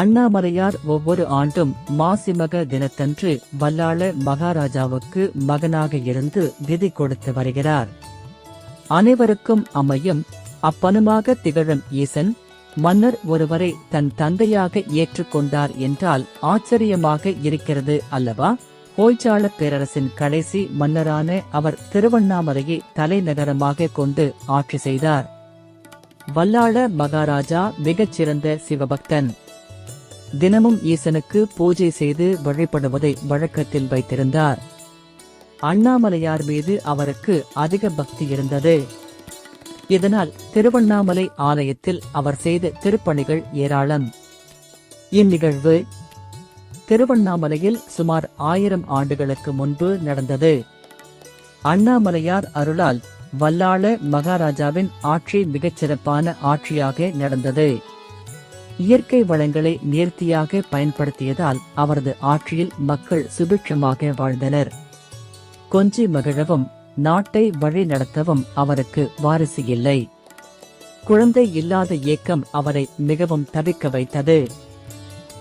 அண்ணாமலையார் ஒவ்வொரு ஆண்டும் மாசிமக தினத்தன்று வல்லாள மகாராஜாவுக்கு மகனாக இருந்து விதி கொடுத்து வருகிறார். அனைவருக்கும் அமையும் அப்பனுமாக திகழும் ஈசன் மன்னர் ஒருவரை தன் தந்தையாக ஏற்றுக்கொண்டார் என்றால் ஆச்சரியமாக இருக்கிறது அல்லவா? ஹோய்சாள பேரரசின் கடைசி மன்னரான அவர் திருவண்ணாமலையை தலைநகரமாக கொண்டு ஆட்சி செய்தார். வல்லாள மகாராஜா மிகச்சிறந்த சிவபக்தன். தினமும் ஈசனுக்கு பூஜை செய்து வழிபடுவதை வழக்கத்தில் வைத்திருந்தார். அண்ணாமலையார் மீது அவருக்கு அதிக பக்தி இருந்தது. இதனால் திருவண்ணாமலை ஆலயத்தில் அவர் செய்த திருப்பணிகள் ஏராளம். இந்நிகழ்வு திருவண்ணாமலையில் சுமார் ஆயிரம் ஆண்டுகளுக்கு முன்பு நடந்தது. அண்ணாமலையார் அருளால் வல்லாள மகாராஜாவின் ஆட்சி மிகச்சிறப்பான ஆட்சியாக நடந்தது. இயற்கை வளங்களை நேர்த்தியாக பயன்படுத்தியதால் அவரது ஆட்சியில் மக்கள் சுபிட்சமாக வாழ்ந்தனர். கொஞ்சி மகிழவும் நாட்டை வழி நடத்தவும் அவருக்கு வாரிசு இல்லை. குழந்தை இல்லாத ஏக்கம் அவரை மிகவும் தவிக்க வைத்தது.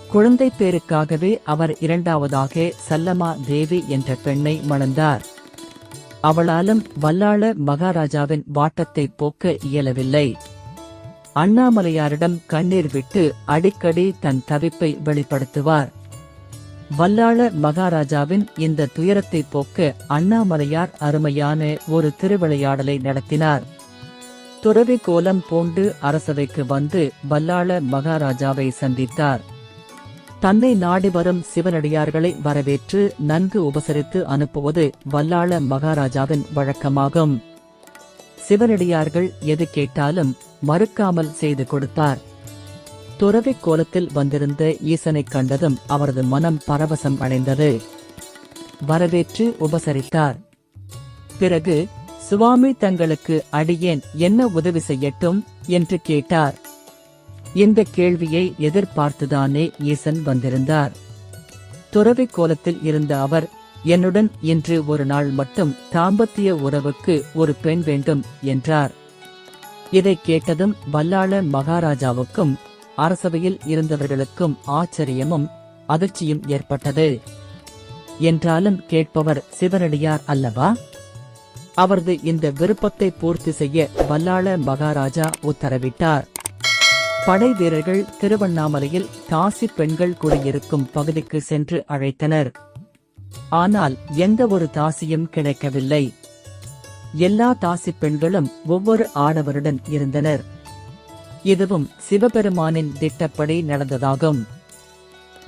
குழந்தை பேருக்காகவே அவர் இரண்டாவதாக சல்லமா தேவி என்ற பெண்ணை மணந்தார். அவளாலும் வல்லாள மகாராஜாவின் வாட்டத்தை போக்க இயலவில்லை. அண்ணாமலையாரிடம் கண்ணீர் விட்டு அடிக்கடி தன் தவிப்பை வெளிப்படுத்துவார். வல்லாள மகாராஜாவின் இந்த துயரத்தை போக்க அண்ணாமலையார் அருமையான ஒரு திருவிளையாடலை நடத்தினார். துறவி கோலம் பூண்டு அரசவைக்கு வந்து வல்லாள மகாராஜாவை சந்தித்தார். தன்னை நாடி வரும் சிவனடியார்களை வரவேற்று நன்கு உபசரித்து அனுப்புவது வல்லாள மகாராஜாவின் வழக்கமாகும். சிவனடியார்கள் எது கேட்டாலும் மறுக்காமல் செய்து கொடுத்தார். துறவி கோலத்தில் வந்திருந்த ஈசனைக் கண்டதும் அவரது மனம் பரவசம் அடைந்தது. வரவேற்று உபசரித்தார். பிறகு சுவாமி தங்களுக்கு அடியேன் என்ன உதவி செய்யட்டும்? என்று கேட்டார். இந்த கேள்வியை எதிர்பார்த்துதானே ஈசன் வந்திருந்தார். துறவி கோலத்தில் இருந்த அவர் என்னுடன் இன்று ஒரு நாள் மட்டும் தாம்பத்திய உறவுக்கு ஒரு பெண் வேண்டும் என்றார். இதை கேட்டதும் வல்லாள மகாராஜாவுக்கும் அரசவையில் இருந்தவர்களுக்கும் ஆச்சரியமும் அதிர்ச்சியும் ஏற்பட்டது. என்றாலும் கேட்பவர் சிவனடியார் அல்லவா? அவரது இந்த விருப்பத்தை பூர்த்தி செய்ய வல்லாள மகாராஜா உத்தரவிட்டார். படை வீரர்கள் திருவண்ணாமலையில் காசி பெண்கள் குடியிருக்கும் பகுதிக்கு சென்று அழைத்தனர். ஆனால் எந்த ஒரு தாசியும் கிடைக்கவில்லை. எல்லா தாசி பெண்களும் ஒவ்வொரு ஆடவருடன் இருந்தனர். இதுவும் சிவபெருமானின் திட்டப்படி நடந்ததாகும்.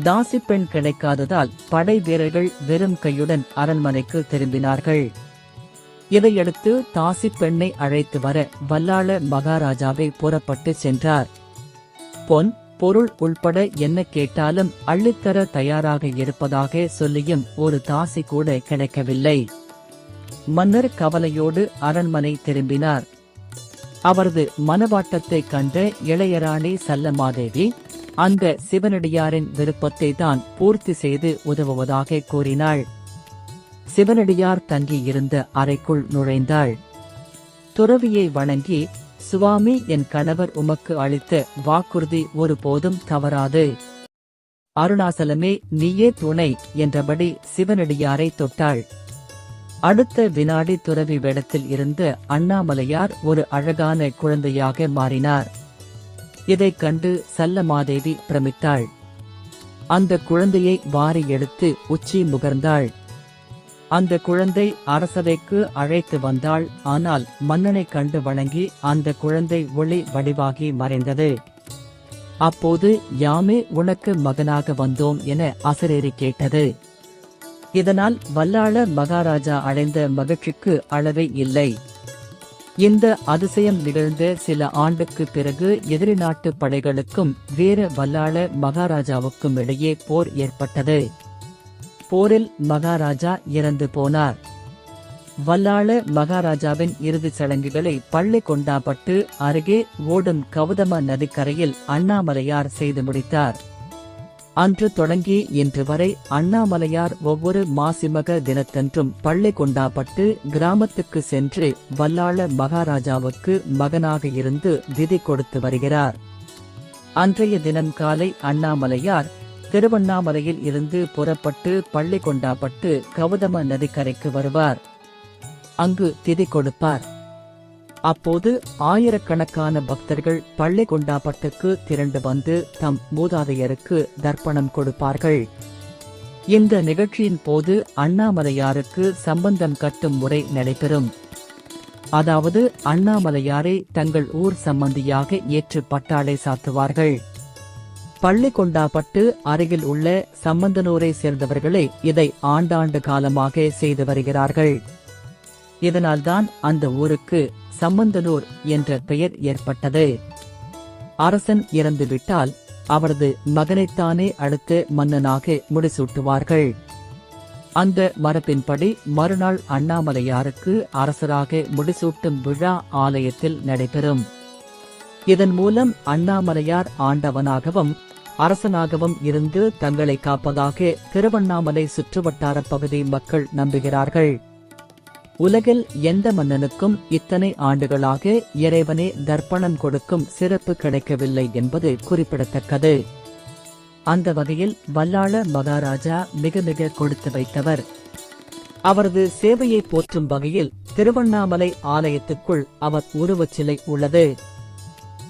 தாசி பெண் கிடைக்காததால் படை வீரர்கள் வெறும் கையுடன் அரண்மனைக்கு திரும்பினார்கள். இதையடுத்து தாசி பெண்ணை அழைத்து வர வல்லாள மகாராஜாவை புறப்பட்டு சென்றார். பொன் பொருள் உள்பட என்ன கேட்டாலும் அள்ளித்தர தயாராக இருப்பதாக சொல்லியும் ஒரு தாசி கூட கிடைக்கவில்லை. மன்னர் கவலையோடு அரண்மனை திரும்பினார். அவரது மனவாட்டத்தைக் கண்ட இளையராணி சல்லமாதேவி அந்த சிவனடியாரின் விருப்பத்தை தான் பூர்த்தி செய்து உதவுவதாக கூறினாள். சிவனடியார் தங்கியிருந்த அறைக்குள் நுழைந்தாள். துறவியை வணங்கி சுவாமி என் கணவர் உமக்கு அளித்த வாக்குறுதி ஒருபோதும் தவறாது. அருணாசலமே நீயே துணை என்றபடி சிவனடியாரை தொட்டாள். அடுத்த வினாடி துறவி வேடத்தில் இருந்த அண்ணாமலையார் ஒரு அழகான குழந்தையாக மாறினார். இதைக் கண்டு சல்லமாதேவி பிரமித்தாள். அந்த குழந்தையை வாரி எடுத்து உச்சி முகர்ந்தாள். அந்த குழந்தை அரசவைக்கு அழைத்து வந்தாள். ஆனால் மன்னனை கண்டு வணங்கி அந்த குழந்தை ஒளி வடிவாகி மறைந்தது. அப்போது யாமே உனக்கு மகனாக வந்தோம் என அசரேறி கேட்டது. இதனால் வல்லாள மகாராஜா அடைந்த மகிழ்ச்சிக்கு அளவே இல்லை. இந்த அதிசயம் நிகழ்ந்த சில ஆண்டுக்கு பிறகு எதிரி நாட்டு படைகளுக்கும் வீர வல்லாள மகாராஜாவுக்கும் இடையே போர் ஏற்பட்டது. போரில் மகாராஜா இறந்து போனார். வல்லாள மகாராஜாவின் இறுதிச் சடங்குகளை பள்ளி கொண்டாப்பட்டு அருகே ஓடும் கௌதம நதிக்கரையில் அண்ணாமலையார் செய்து முடித்தார். அன்று தொடங்கி இன்று வரை அண்ணாமலையார் ஒவ்வொரு மாசிமக தினத்தன்றும் பள்ளி கொண்டாப்பட்டு கிராமத்துக்கு சென்று வல்லாள மகாராஜாவுக்கு மகனாக இருந்து விதி கொடுத்து வருகிறார். அன்றைய தினம் காலை அண்ணாமலையார் திருவண்ணாமலையில் இருந்து புறப்பட்டு பள்ளி கொண்டாப்பட்டு கௌதம நதிக்கரைக்கு வருவார். அங்கு திதி கொடுப்பார். அப்போது ஆயிரக்கணக்கான பக்தர்கள் பள்ளி கொண்டாப்பட்டுக்கு திரண்டு வந்து தம் மூதாதையருக்கு தர்ப்பணம் கொடுப்பார்கள். இந்த நிகழ்ச்சியின் போது அண்ணாமலையாருக்கு சம்பந்தம் கட்டும் முறை நடைபெறும். அதாவது அண்ணாமலையாரை தங்கள் ஊர் சம்பந்தியாக ஏற்று பட்டாளை சாத்துவார்கள். பள்ளி கொண்டாப்பட்டு அருகில் உள்ள சம்பந்தனூரை சேர்ந்தவர்களே இதை ஆண்டாண்டு காலமாக செய்து வருகிறார்கள். இதனால்தான் அந்த ஊருக்கு சம்பந்தனூர் என்ற பெயர் ஏற்பட்டது. அரசன் இறந்துவிட்டால் அவரது மகனைத்தானே அடுத்து மன்னனாக முடிசூட்டுவார்கள். அந்த மரபின்படி மறுநாள் அண்ணாமலையாருக்கு அரசராக முடிசூட்டும் விழா ஆலயத்தில் நடைபெறும். இதன் மூலம் அண்ணாமலையார் ஆண்டவனாகவும் அரசனாகவும் இருந்து தங்களை காப்பதாக திருவண்ணாமலை சுற்றுவட்டார பகுதி மக்கள் நம்புகிறார்கள். உலகில் எந்த மன்னனுக்கும் இத்தனை ஆண்டுகளாக இறைவனே தர்ப்பணம் கொடுக்கும் சிறப்பு கிடைக்கவில்லை என்பது குறிப்பிடத்தக்கது. அந்த வகையில் வல்லாள மகாராஜா மிக மிக கொடுத்து வைத்தவர். அவரது சேவையை போற்றும் வகையில் திருவண்ணாமலை ஆலயத்துக்குள் அவர் உருவச் சிலை உள்ளது.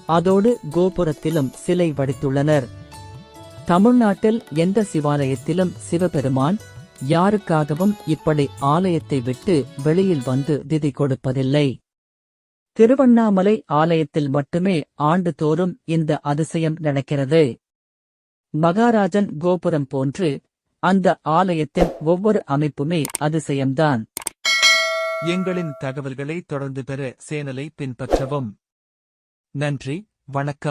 அதோடு கோபுரத்திலும் சிலை வடித்துள்ளனர். தமிழ்நாட்டில் எந்த சிவாலயத்திலும் சிவபெருமான் யாருக்காகவும் இப்படி ஆலயத்தை விட்டு வெளியில் வந்து திதி கொடுப்பதில்லை. திருவண்ணாமலை ஆலயத்தில் மட்டுமே ஆண்டுதோறும் இந்த அதிசயம் நடக்கிறது. மகாராஜன் கோபுரம் போன்று அந்த ஆலயத்தின் ஒவ்வொரு அமைப்புமே அதிசயம்தான். எங்களின் தகவல்களை தொடர்ந்து பெற சேனலை பின்பற்றவும். நன்றி வணக்கம்.